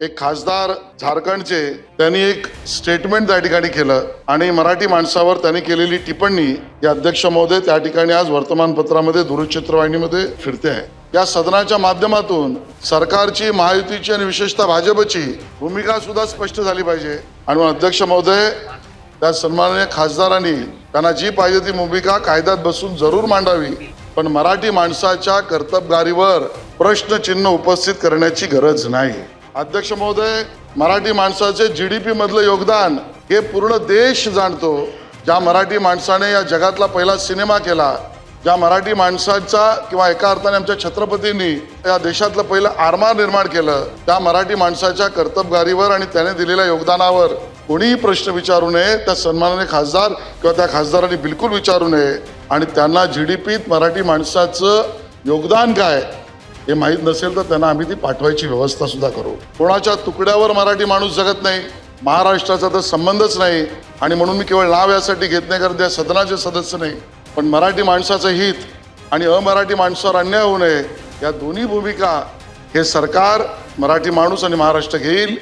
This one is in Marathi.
एक खासदार झारखंडचे त्यांनी एक स्टेटमेंट त्या ठिकाणी केलं आणि मराठी माणसावर त्यांनी केलेली टिप्पणी या अध्यक्ष महोदय त्या ठिकाणी आज वर्तमानपत्रामध्ये दूरचित्रवाहिनीमध्ये फिरते आहे. या सदनाच्या माध्यमातून सरकारची महायुतीची आणि विशेषतः भाजपची भूमिका सुद्धा स्पष्ट झाली पाहिजे. आणि अध्यक्ष महोदय त्या सन्माननीय खासदारांनी त्यांना जी पाहिजे ती भूमिका कायद्यात बसून जरूर मांडावी पण मराठी माणसाच्या कर्तबगारीवर प्रश्नचिन्ह उपस्थित करण्याची गरज नाही. अध्यक्ष महोदय मराठी माणसाचे जी डी पी मधलं योगदान हे पूर्ण देश जाणतो. ज्या मराठी माणसाने या जगातला पहिला सिनेमा केला ज्या मराठी माणसाचा किंवा एका अर्थाने आमच्या छत्रपतींनी या देशातलं पहिलं आरमार निर्माण केलं त्या मराठी माणसाच्या कर्तबगारीवर आणि त्याने दिलेल्या योगदानावर कोणीही प्रश्न विचारू नये त्या सन्मानाने खासदार किंवा त्या खासदारांनी बिलकुल विचारू नये. आणि त्यांना जी डी पीत मराठी माणसाचं योगदान काय? हे माहीत नसेल तर त्यांना आम्ही ती पाठवायची व्यवस्था सुद्धा करू. कोणाच्या तुकड्यावर मराठी माणूस जगत नाही महाराष्ट्राचा तर संबंधच नाही आणि म्हणून मी केवळ नाव यासाठी घेत नाही कारण त्या सदनाचे सदस्य नाही. पण मराठी माणसाचं हित आणि अमराठी माणसावर अन्याय होऊ नये या दोन्ही भूमिका हे सरकार मराठी माणूस आणि महाराष्ट्र घेईल.